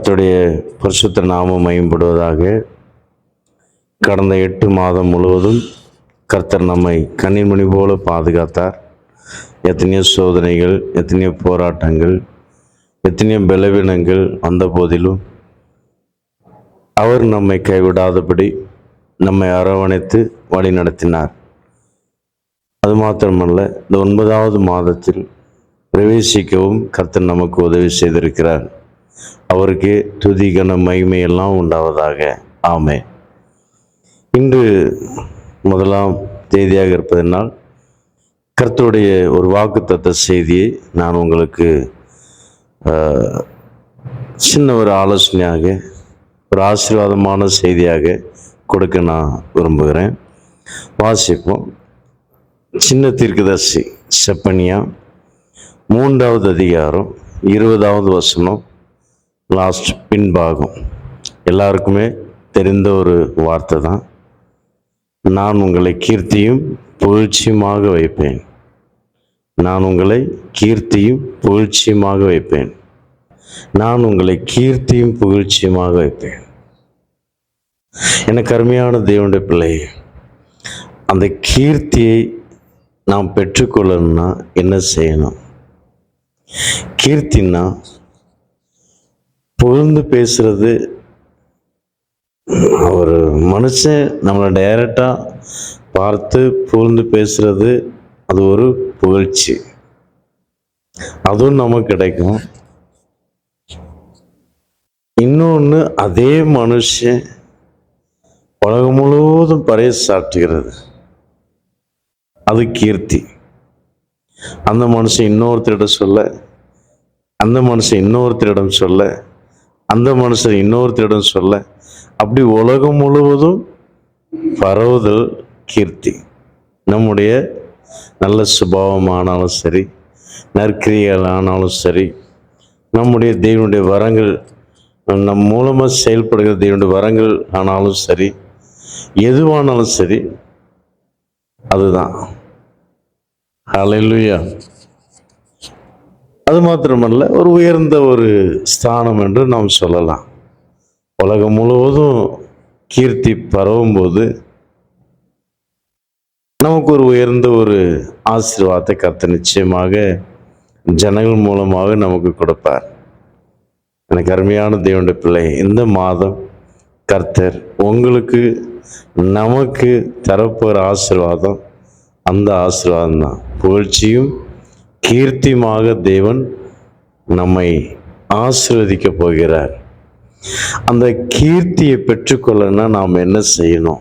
கத்துடைய பரிசுத்த நாமம் மயம்படுவதாக கடந்த எட்டு மாதம் முழுவதும் கர்த்தர் நம்மை கண்ணின்மணி போல பாதுகாத்தார். எத்தனையோ சோதனைகள் எத்தனையோ போராட்டங்கள் எத்தனையோ பலவீனங்கள் வந்த போதிலும் அவர் நம்மை கைவிடாதபடி நம்மை அரவணைத்து வழி நடத்தினார். அது மாத்திரமல்ல இந்த ஒன்பதாவது மாதத்தில் பிரவேசிக்கவும் கர்த்தர் நமக்கு உதவி செய்திருக்கிறார். அவருக்கு துதி கன உண்டாவதாக. ஆமே இன்று முதலாம் தேதியாக இருப்பதனால் கர்த்தருடைய ஒரு வாக்குத்தத்த செய்தியை நான் உங்களுக்கு சின்ன ஒரு ஆலோசனையாக ஒரு ஆசீர்வாதமான செய்தியாக கொடுக்க நான் விரும்புகிறேன். வாசிப்போம். சின்ன தீர்க்கதர்சி செப்பனியா மூன்றாவது அதிகாரம் இருபதாவது வசனம். லாஸ்ட் பின்பாகம். எல்லாருக்குமே தெரிந்த ஒரு வார்த்தை தான். நான் உங்களை கீர்த்தியும் புகழ்ச்சியுமாக வைப்பேன். நான் உங்களை கீர்த்தியும் புகழ்ச்சியுமாக வைப்பேன். நான் உங்களை கீர்த்தியும் புகழ்ச்சியுமாக வைப்பேன். எனக்கு அருமையான தேவனுடைய பிள்ளை அந்த கீர்த்தியை நாம் பெற்றுக்கொள்ளணும்னா என்ன செய்யணும்? கீர்த்தின்னா புகழ்ந்து பேசுறது ஒரு மனுஷன் நம்மளை டைரக்டாக பார்த்து புகழ்ந்து பேசுறது அது ஒரு புகழ்ச்சி. அதுவும் நமக்கு கிடைக்கும். இன்னொன்று அதே மனுஷன் உலகம் முழுவதும் பறைசாற்றுகிறது. அது கீர்த்தி. அந்த மனுஷன் இன்னொருத்தரிடம் சொல்ல அந்த மனுஷன் இன்னொருத்தரிடம் சொல்ல அந்த மனுஷன் இன்னொருத்தரிடம் சொல்ல அப்படி உலகம் முழுவதும் பரவுதல் கீர்த்தி. நம்முடைய நல்ல சுபாவம் ஆனாலும் சரி நற்கிரிகள் ஆனாலும் சரி நம்முடைய தெய்வனுடைய வரங்கள் நம் மூலமாக செயல்படுகிற தெய்வனுடைய வரங்கள் ஆனாலும் சரி எதுவானாலும் சரி அதுதான். அலையிலுயா அது மாத்திரமல்ல ஒரு உயர்ந்த ஒரு ஸ்தானம் என்று நாம் சொல்லலாம். உலகம் முழுவதும் கீர்த்தி பரவும்போது நமக்கு ஒரு உயர்ந்த ஒரு ஆசீர்வாதத்தை கத்த நிச்சயமாக ஜனங்கள் மூலமாக நமக்கு கொடுப்பார். எனக்கு அருமையான தேவனுடைய பிள்ளை இந்த மாதம் கர்த்தர் உங்களுக்கு நமக்கு தரப்போகிற ஆசீர்வாதம் அந்த ஆசீர்வாதம் தான் புகழ்ச்சியும் கீர்த்திமாக தேவன் நம்மை ஆசிர்வதிக்க போகிறார். அந்த கீர்த்தியை பெற்றுக்கொள்ளனா நாம் என்ன செய்யணும்?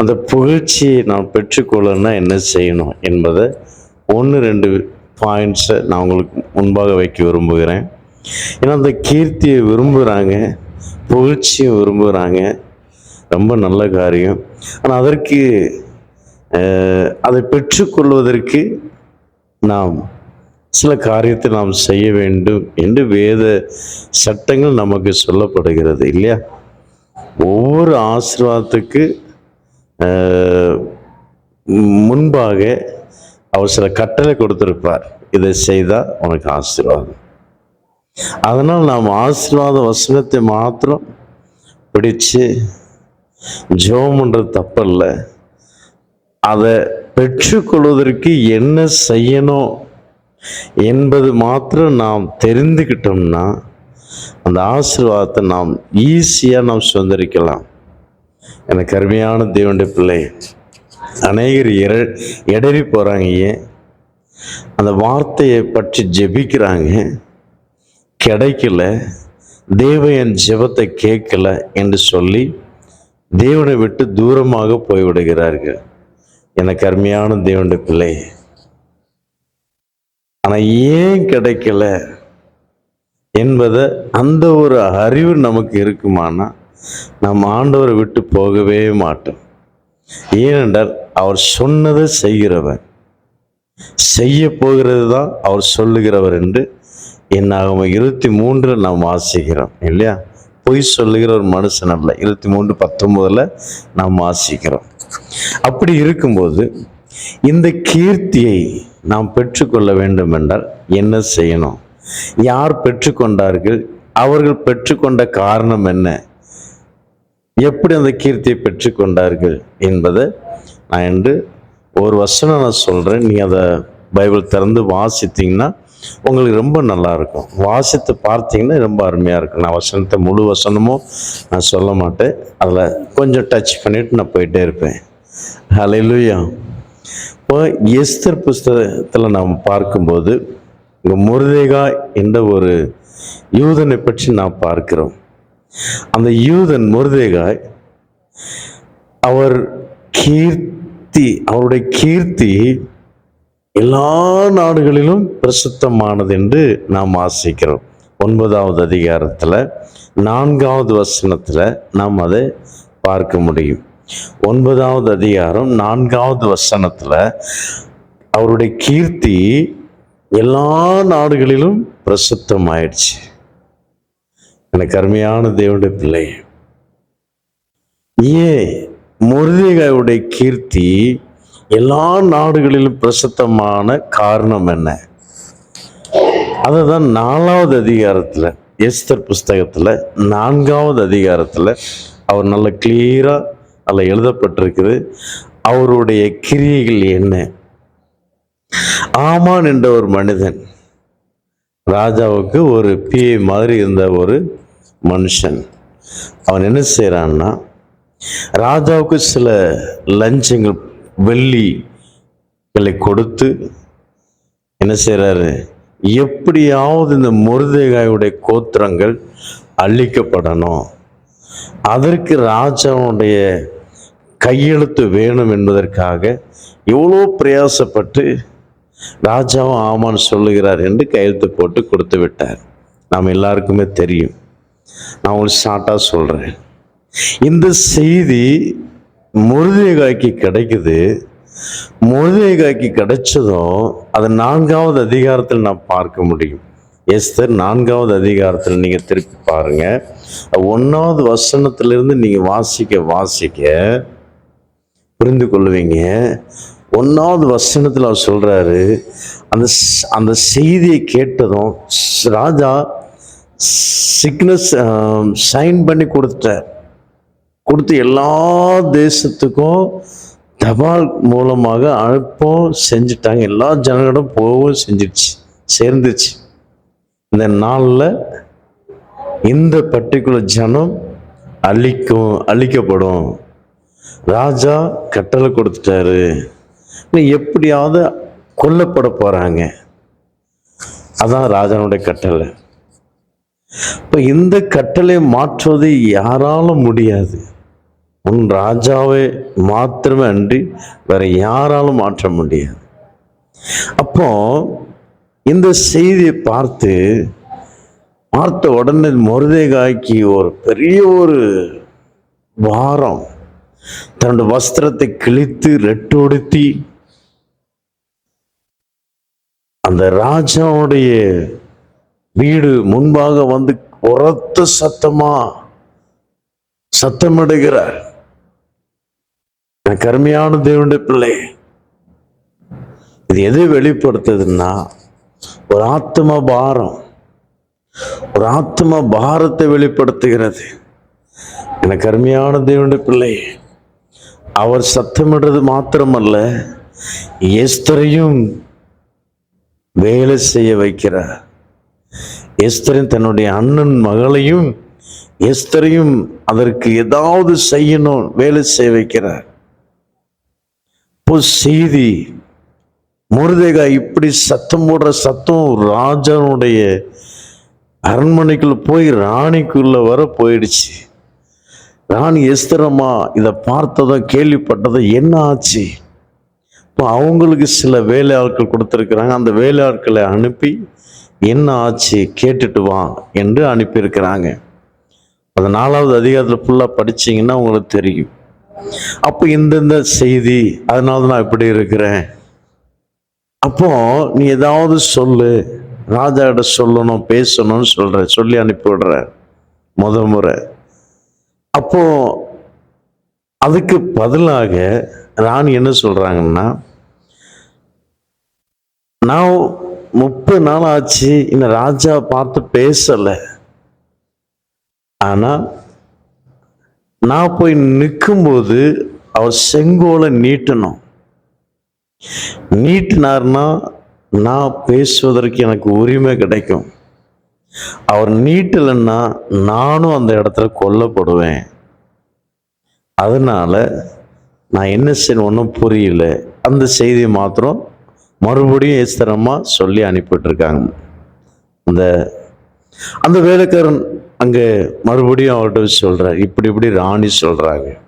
அந்த புகழ்ச்சியை நாம் பெற்றுக்கொள்ளனா என்ன செய்யணும்? என்பதை ஒன்று ரெண்டு பாயிண்ட்ஸை நான் உங்களுக்கு முன்பாக வைக்க விரும்புகிறேன். ஏன்னா அந்த கீர்த்தியை விரும்புகிறாங்க புகழ்ச்சியும் விரும்புகிறாங்க ரொம்ப நல்ல காரியம். ஆனால் அதற்கு அதை பெற்றுக்கொள்வதற்கு நாம் சில காரியத்தை நாம் செய்ய வேண்டும் என்று வேத சட்டங்கள் நமக்கு சொல்லப்படுகிறது இல்லையா? ஒவ்வொரு ஆசீர்வாதத்துக்கு முன்பாக அவர் சில கட்டளை கொடுத்திருப்பார். இதை செய்தால் உனக்கு ஆசீர்வாதம். அதனால் நாம் ஆசீர்வாத வசனத்தை மாத்திரம் பிடிச்சு ஜோம்ன்றது தப்பல்ல. அதை பெற்றுக்கொள்வதற்கு என்ன செய்யணும் என்பது மாத்திரம் நாம் தெரிந்துக்கிட்டோம்னா அந்த ஆசீர்வாதத்தை நாம் ஈஸியாக நாம் சுதந்திரிக்கலாம். எனக்கு அருமையான தேவனுடைய பிள்ளை அநேகர் இர இடறி போகிறாங்க ஏன் அந்த வார்த்தையை பற்றி ஜெபிக்கிறாங்க. கிடைக்கல. தேவையன் என் ஜெபத்தை கேட்கல என்று சொல்லி தேவனை விட்டு தூரமாக போய்விடுகிறார்கள். எனக்கு அருமையான தேவனுடைய பிள்ளை. ஆனால் ஏன் கிடைக்கல என்பதை அந்த ஒரு அறிவு நமக்கு இருக்குமானா நம் ஆண்டவரை விட்டு போகவே மாட்டோம். ஏனென்றால் அவர் சொன்னதை செய்கிறவர். செய்ய போகிறது தான் அவர் சொல்லுகிறவர் என்று என்னாகும் இருபத்தி மூன்றில் நாம் வாசிக்கிறோம் இல்லையா? பொய் சொல்லுகிற ஒரு மனுஷன் அல்ல. இருபத்தி மூன்று பத்தொன்பதுல நாம் வாசிக்கிறோம். அப்படி இருக்கும்போது இந்த கீர்த்தியை நாம் பெற்றுக்கொள்ள வேண்டும் என்றால் என்ன செய்யணும்? யார் பெற்றுக்கொண்டார்கள்? அவர்கள் பெற்றுக்கொண்ட காரணம் என்ன? எப்படி அந்த கீர்த்தியை பெற்றுக்கொண்டார்கள் என்பதை நான் என்று ஒரு வசனம் நான் சொல்கிறேன் நீ அதை பைபிள் திறந்து வாசித்தீங்கன்னா உங்களுக்கு ரொம்ப நல்லாயிருக்கும். வாசித்து பார்த்தீங்கன்னா ரொம்ப அருமையாக இருக்கும். நான் வசனத்தை முழு வசனமும் நான் சொல்ல மாட்டேன். அதில் கொஞ்சம் டச் பண்ணிவிட்டு நான் போயிட்டே இருப்பேன். ஹலையிலுயா இப்போ எஸ்தர் புஸ்தகத்தில் நாம் பார்க்கும்போது இங்கே முருதேகா என்ற ஒரு யூதனை பற்றி நாம் பார்க்கிறோம். அந்த யூதன் முருதேகாய் அவர் கீர்த்தி அவருடைய கீர்த்தி எல்லா நாடுகளிலும் பிரசித்தமானது என்று நாம் ஆசிக்கிறோம். ஒன்பதாவது அதிகாரத்தில் நான்காவது வசனத்தில் நாம் அதை பார்க்க முடியும். ஒன்பதாவது அதிகாரம் நான்காவது வசனத்தில் அவருடைய கீர்த்தி எல்லா நாடுகளிலும் பிரசித்தமாயிடுச்சு. எனக்கு அருமையான தேவனுடைய பிள்ளை ஏன் முருதிகாவுடைய கீர்த்தி எல்லா நாடுகளிலும் பிரசித்தமான காரணம் என்ன? அதுதான் நாலாவது அதிகாரத்தில் எஸ்தர் புஸ்தகத்தில் நான்காவது அதிகாரத்தில் அவர் நல்ல கிளியராக அதில் எழுதப்பட்டிருக்குது. அவருடைய கிரியைகள் என்ன? ஆமான் என்ற ஒரு மனிதன் ராஜாவுக்கு ஒரு பிஏ மாதிரி இருந்த ஒரு மனுஷன். அவன் என்ன செய்கிறான்னா ராஜாவுக்கு சில லஞ்சங்கள் வெள்ளிகளை கொடுத்து என்ன செய்கிறாரு எப்படியாவது இந்த முருதேகாயுடைய கோத்திரங்கள் அழிக்கப்படணும். அதற்கு ராஜாவுடைய கையெழுத்து வேணும் என்பதற்காக எவ்வளோ பிரயாசப்பட்டு ராஜாவும் ஆமான்னு சொல்லுகிறார் என்று கையெழுத்து போட்டு கொடுத்து விட்டார். நாம் எல்லாருக்குமே தெரியும். நான் உங்களுக்கு ஷார்ட்டாக சொல்கிறேன் இந்த செய்தி முருதேகாய்க்கு கிடைக்குது. முருதேகாய்க்கு கிடைச்சதும் அது நான்காவது அதிகாரத்தில் நாம் பார்க்க முடியும். எஸ்தர் நான்காவது அதிகாரத்தில் நீங்கள் திருப்பி பாருங்கள் ஒன்றாவது வசனத்திலிருந்து நீங்கள் வாசிக்க வாசிக்க புரிந்து கொள்வீங்க. ஒன்றாவது வசனத்தில் அவர் சொல்கிறாரு அந்த அந்த செய்தியை கேட்டதும் ராஜா சிக்னஸ் சைன் பண்ணி கொடுத்துட்டார். கொடுத்து எல்லா தேசத்துக்கும் தபால் மூலமாக அனுப்பவும் செஞ்சுட்டாங்க. எல்லா ஜனங்களும் போகவும் செஞ்சிடுச்சு சேர்ந்துச்சு. இந்த நாளில் இந்த பர்டிகுலர் ஜனம் அழிக்கும் அழிக்கப்படும். ராஜா கட்டளை கொடுத்துட்டாரு. எப்படியாவது கொல்லப்பட போகிறாங்க அதான் ராஜானுடைய கட்டளை. இப்போ இந்த கட்டளை மாற்றுவது யாராலும் முடியாது. உன் ராஜாவை மாத்திரமே அன்றி வேற யாராலும் மாற்ற முடியாது. அப்போ இந்த செய்தியை பார்த்து பார்த்த உடனே மருதேகாய்க்கு ஒரு பெரிய ஒரு வாரம் தன்னுடைய வஸ்திரத்தை கிழித்து ரெட்டொடுத்தி அந்த ராஜாவுடைய வீடு முன்பாக வந்து உரத்த சத்தமா சத்தமிடுகிறார். எனக்கு அருமையான தேவனுடைய பிள்ளை இது எதை வெளிப்படுத்துதுன்னா ஒரு ஆத்ம பாரம் ஒரு ஆத்ம பாரத்தை வெளிப்படுத்துகிறது. எனக்கு அருமையான தேவனுடைய பிள்ளை அவர் சத்தமிடுறது மாத்திரமல்ல எஸ்தரையும் வேலை செய்ய வைக்கிறார். எஸ்தரின் தன்னுடைய அண்ணன் மகளையும் எஸ்தரையும் அதற்கு ஏதாவது செய்யணும் வேலை செய்ய வைக்கிறார். இப்போ செய்தி. முருதேகா இப்படி சத்தம் போடுற சத்தம் ராஜனுடைய அரண்மனைக்குள்ள போய் ராணிக்குள்ள வர போயிடுச்சு. ராணி எஸ்திரமா இதை பார்த்ததும் கேள்விப்பட்டதும் என்ன ஆச்சு? இப்போ அவங்களுக்கு சில வேலையாட்கள் கொடுத்துருக்குறாங்க. அந்த வேலையாட்களை அனுப்பி என்ன ஆச்சு கேட்டுட்டு வா என்று அனுப்பியிருக்கிறாங்க. அது நாலாவது அதிகாரத்தில் ஃபுல்லாக படிச்சீங்கன்னா உங்களுக்கு தெரியும். அப்போ இந்தந்த செய்தி அதனால தான் நான் இப்படி இருக்கிறேன். அப்போ நீ ஏதாவது சொல்லு ராஜாட சொல்லணும் பேசணும்னு சொல்ற சொல்லி அனுப்பி விடுற முத முறை. அப்போ அதுக்கு பதிலாக ராணி என்ன சொல்றாங்கன்னா நான் முப்பது நாள் ஆச்சு இந்த ராஜா பார்த்து பேசலை. ஆனால் நான் போய் நிற்கும்போது அவர் செங்கோலை நீட்டணும். நீட்டினார்னா நான் பேசுவதற்கு எனக்கு உரிமை கிடைக்கும். அவர் நீட்டலைன்னா நானும் அந்த இடத்துல கொல்லப்படுவேன். அதனால நான் என்ன செய்யணும் ஒன்றும் புரியல. அந்த செய்தியை மாத்திரம் மறுபடியும் ஏஸ்தரமாக சொல்லி அனுப்பிட்டுருக்காங்க அந்த அந்த வேலைக்காரன் அங்கே மறுபடியும் அவர்கிட்ட சொல்கிறார் இப்படி இப்படி ராணி சொல்றாங்க.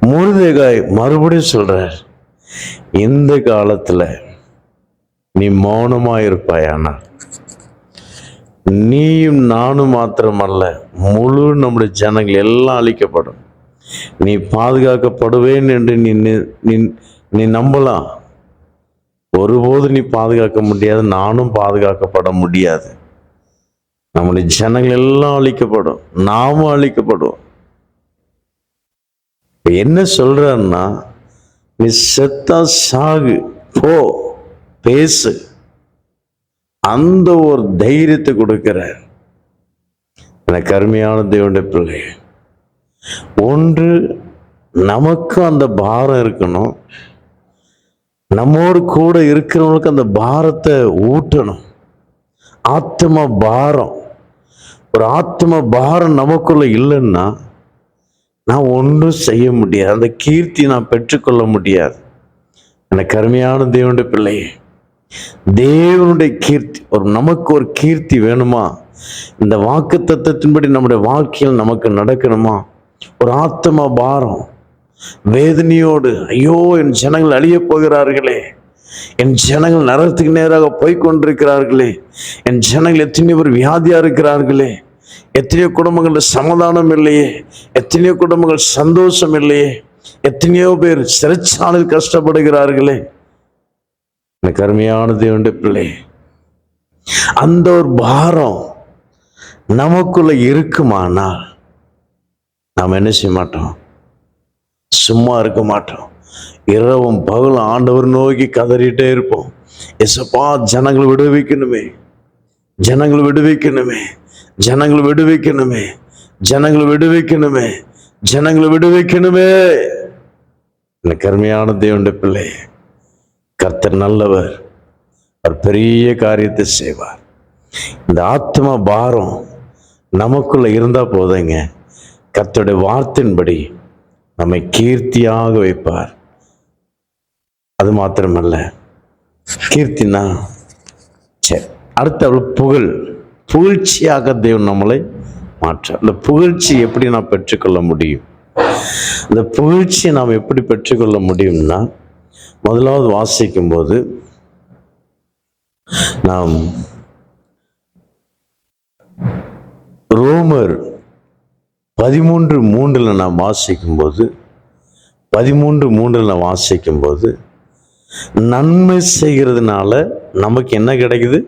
முருதேகாய் மறுபடியும் சொல்கிறார் இந்த காலத்துல நீ மௌனமா இருப்பாயானா நீயும் நானும் மாத்திரமல்ல முழு நம்முடைய ஜனங்கள் எல்லாம் அழிக்கப்படும். நீ பாதுகாக்கப்படுவேன் என்று நீ- நீ நம்பலாம். ஒருபோது நீ பாதுகாக்க முடியாது நானும் பாதுகாக்கப்பட முடியாது. நம்முடைய ஜனங்கள் எல்லாம் அழிக்கப்படும். நாமும் அழிக்கப்படும் என்ன சொல்றான்னா நீ செத்தா சாகு போ பேசு. அந்த ஒரு தைரியத்தை கொடுக்கிற எனக்கு அருமையான தேவனுடைய பிள்ளை ஒன்று நமக்கும் அந்த பாரம் இருக்கணும். நம்மோடு கூட இருக்கிறவங்களுக்கு அந்த பாரத்தை ஊட்டணும். ஆத்ம பாரம். ஒரு ஆத்ம பாரம் நமக்குள்ள இல்லைன்னா நான் ஒன்றும் செய்ய முடியாது. அந்த கீர்த்தி நான் பெற்றுக்கொள்ள முடியாது. எனக்கு அருமையான தேவனுடைய பிள்ளையே தேவனுடைய கீர்த்தி ஒரு நமக்கு ஒரு கீர்த்தி வேணுமா? இந்த வாக்கு தத்துவத்தின்படி நம்முடைய வாழ்க்கையில் நமக்கு நடக்கணுமா? ஒரு ஆத்ம பாரம். வேதனையோடு ஐயோ என் ஜனங்கள் அழியப் போகிறார்களே என் ஜனங்கள் நரகத்துக்கு நேராக போய்கொண்டிருக்கிறார்களே என் ஜனங்கள் எத்தனை பேர் வியாதியா இருக்கிறார்களே எத்தனையோ குடும்பங்களில் சமாதானம் இல்லையே எத்தனையோ குடும்பங்கள் சந்தோஷம் இல்லையே எத்தனையோ பேர் சிறைச்சாலில் கஷ்டப்படுகிறார்களே. எனக்கு உண்டு பிள்ளை அந்த ஒரு பாரம் நமக்குள்ள இருக்குமானால் நாம் என்ன செய்ய மாட்டோம்? சும்மா இருக்க மாட்டோம். இரவும் பகலும் ஆண்டவர் நோக்கி கதறிட்டே இருப்போம். எசப்பா ஜனங்களை விடுவிக்கணுமே. ஜனங்களை விடுவிக்கணுமே. ஜனங்களை விடுவிக்கணுமே. ஜனங்களை விடுவிக்கணுமே. ஜனங்களை விடுவிக்கணுமே. எனக்கு அருமையான தேவனுடைய பிள்ளை. கர்த்தர் நல்லவர். அவர் பெரிய காரியத்தை செய்வார். இந்த ஆத்ம பாரம் நமக்குள்ள இருந்தால் போதுங்க. கர்த்தருடைய வார்த்தையின்படி நம்மை கீர்த்தியாக வைப்பார். அது மாத்திரமல்ல. கீர்த்தினா சரி அடுத்த புகழ். புகழ்ச்சியாக தேவன் நம்மளை மாற்ற. அந்த புகழ்ச்சி எப்படி நாம் பெற்றுக்கொள்ள முடியும்? அந்த புகழ்ச்சியை நாம் எப்படி பெற்றுக்கொள்ள முடியும்னா முதலாவது வாசிக்கும் போது நாம் ரோமர் பதிமூன்று மூன்றில் நாம் வாசிக்கும்போது பதிமூன்று மூன்றில் நாம் வாசிக்கும்போது நன்மை செய்கிறதுனால நமக்கு என்ன கிடைக்குது?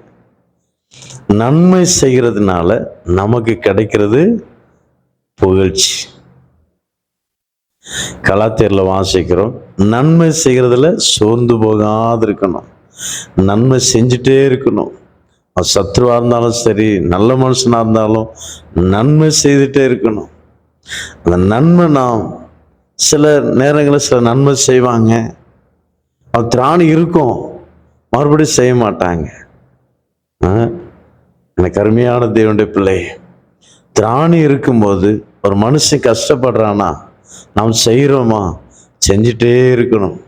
நன்மை செய்கிறதுனால நமக்கு கிடைக்கிறது புகழ்ச்சி. கலாத்தேரில் வாசிக்கிறோம் நன்மை செய்கிறதுல சோர்ந்து போகாது இருக்கணும். நன்மை செஞ்சுட்டே இருக்கணும். சத்ருவாக இருந்தாலும் சரி நல்ல மனுஷனாக இருந்தாலும் நன்மை செய்துட்டே இருக்கணும். அந்த நன்மை நாம் சில நேரங்களில் சில நன்மை செய்வாங்க. அது திராணி இருக்கும் மறுபடியும் செய்ய மாட்டாங்க. ஆ? எனக்கு அருமையான தேவனுடைய பிள்ளை. திராணி இருக்கும்போது ஒரு மனுஷன் கஷ்டப்படுறானா நாம் செய்கிறோமா செஞ்சிட்டே இருக்கணும்.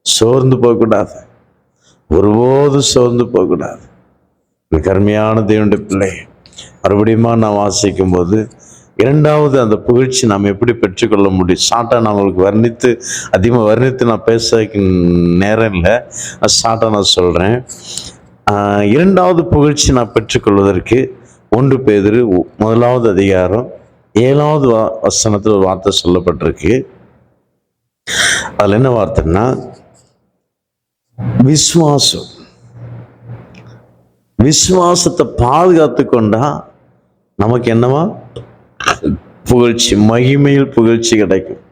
சோர்ந்து போகக்கூடாது. ஒருபோதும் சோர்ந்து போகக்கூடாது. எனக்கு அருமையான தேவனுடைய பிள்ளை. மறுபடியுமா நான் வாசிக்கும் போது இரண்டாவது அந்த புகழ்ச்சி நாம் எப்படி பெற்றுக்கொள்ள முடியும்? ஷார்ட்டாக நான் உங்களுக்கு வர்ணித்து அதிகமாக வர்ணித்து நான் பேச நேரம் இல்லை. ஷார்ட்டாக நான் சொல்கிறேன் இரண்டாவது புகழ்ச்சி நான் பெற்றுக்கொள்வதற்கு ஒன்று பேதிரு முதலாவது அதிகாரம் ஏழாவது வா வசனத்தில் ஒரு வார்த்தை சொல்லப்பட்டிருக்கு. அதில் என்ன வார்த்தைன்னா விஸ்வாசம் விஸ்வாசத்தை பாதுகாத்து கொண்டா நமக்கு என்னவா? புகழ்ச்சி மகிமையில் புகழ்ச்சி கிடைக்கும்.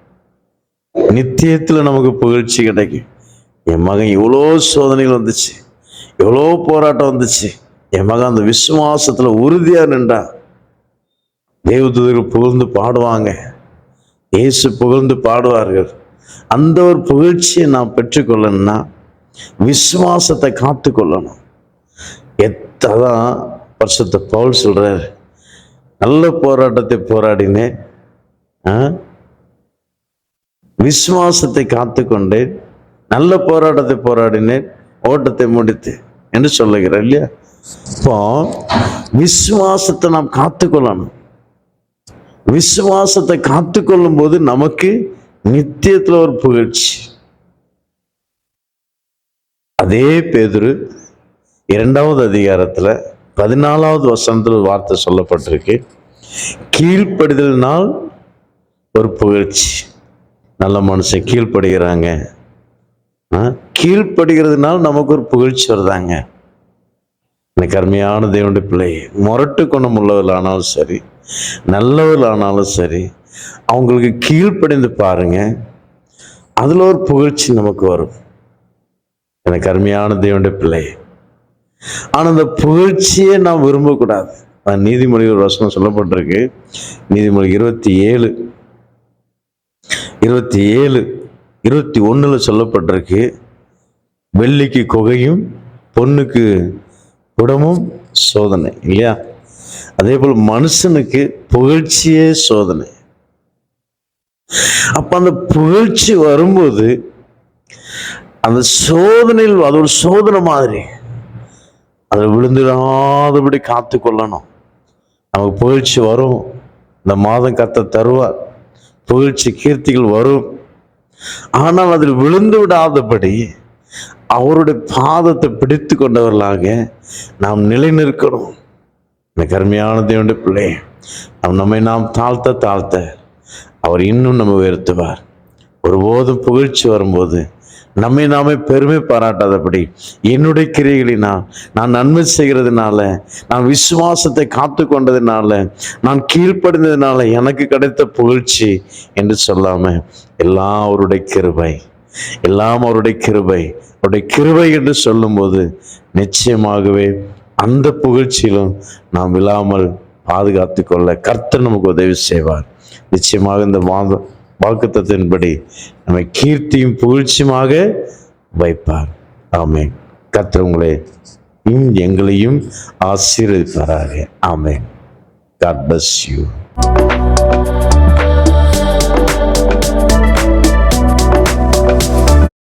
நித்தியத்தில் நமக்கு புகழ்ச்சி கிடைக்கும். என் மகன் இவ்வளோ சோதனைகள் வந்துச்சு. எவ்வளோ போராட்டம் வந்துச்சு. என் மகன் அந்த விசுவாசத்தில் உறுதியாக நின்றா. தேவதூதர்கள் புகழ்ந்து பாடுவாங்க. இயேசு புகழ்ந்து பாடுவார்கள். அந்த ஒரு புகழ்ச்சியை நான் பெற்றுக்கொள்ளணும்னா விசுவாசத்தை காத்துக்கொள்ளணும். எத்தான் வருஷத்தை பவுல் சொல்கிறார் நல்ல போராட்டத்தை போராடினேன் ஆ? விசுவாசத்தை காத்துக்கொண்டேன் நல்ல போராட்டத்தை போராடினேன் ஓட்டத்தை முடித்து என்று சொல்லுகிறார் இல்லையா? இப்போ விசுவாசத்தை நாம் காத்துக்கொள்ளணும். விசுவாசத்தை காத்துக்கொள்ளும் போது நமக்கு நித்தியத்தில் ஒரு புகழ்ச்சி. அதே பேதுரு இரண்டாவது அதிகாரத்துல பதினாலாவது வசனத்தில் வார்த்தை சொல்லப்பட்டிருக்கு. கீழ்ப்படுதல்னால் ஒரு புகழ்ச்சி. நல்ல மனுஷன் கீழ்ப்படுகிறாங்க. ஆ? கீழ்ப்படுகிறதுனால நமக்கு ஒரு புகழ்ச்சி வருதாங்க. எனக்கு அருமையான தேவனுடைய பிள்ளை முரட்டு குணம் உள்ளவர்களானாலும் சரி நல்லவர்களானாலும் சரி அவங்களுக்கு கீழ்ப்படிந்து பாருங்க. அதில் ஒரு புகழ்ச்சி நமக்கு வரும். எனக்கு அருமையான தேவனுடைய பிள்ளை. ஆனால் அந்த புகழ்ச்சியை நாம் விரும்பக்கூடாது. நீதிமொழி ஒரு வசனம் சொல்லப்பட்டிருக்கு. நீதிமொழி இருபத்தி ஏழு இருபத்தி ஏழு இருபத்தி ஒன்றில் சொல்லப்பட்டிருக்கு. வெள்ளிக்கு குகையும் பொண்ணுக்கு குடமும் சோதனை இல்லையா? அதே போல் மனுஷனுக்கு புகழ்ச்சியே சோதனை. அப்ப அந்த புகழ்ச்சி வரும்போது அந்த சோதனையில் அது ஒரு சோதனை மாதிரி. அதை விழுந்துடாதபடி காத்து கொள்ளணும். நமக்கு புகழ்ச்சி வரும். இந்த மாதம் கத்த தருவார். புகழ்ச்சி கீர்த்திகள் வரும். ஆனால் அதில் விழுந்து விடாதபடி அவருடைய பாதத்தை பிடித்து கொண்டவர்களாக நாம் நிலைநிற்கணும் எனக்கு அருமையான தேவனுடைய பிள்ளை. நாம் நம்மை நாம் தாழ்த்த தாழ்த்த அவர் இன்னும் நம்ம உயர்த்துவார். ஒருபோதும் புகழ்ச்சி வரும்போது நம்மை நாமே பெருமை பாராட்டாதபடி என்னுடைய கிரைகளினால் நான் நன்மை செய்கிறதுனால நான் விசுவாசத்தை காத்து கொண்டதுனால நான் கீழ்ப்படிந்ததுனால எனக்கு கிடைத்த புகழ்ச்சி என்று சொல்லாமல் எல்லாருடைய கிருபை எல்லாம் அவருடைய கிருபை. அவருடைய கிருபை என்று சொல்லும்போது நிச்சயமாகவே அந்த புகழ்ச்சியிலும் நாம் இல்லாமல் பாதுகாத்து கொள்ள கர்த்தர் நமக்கு உதவி செய்வார். நிச்சயமாக இந்த வாத வாக்குத்தத்தின்படி நம்மை கீர்த்தியும் புகழ்ச்சியுமாக வைப்பார். ஆமே கர்த்தர் உங்களை எங்களையும் ஆசீர்வதிப்பாராக. ஆமே காட் bless you.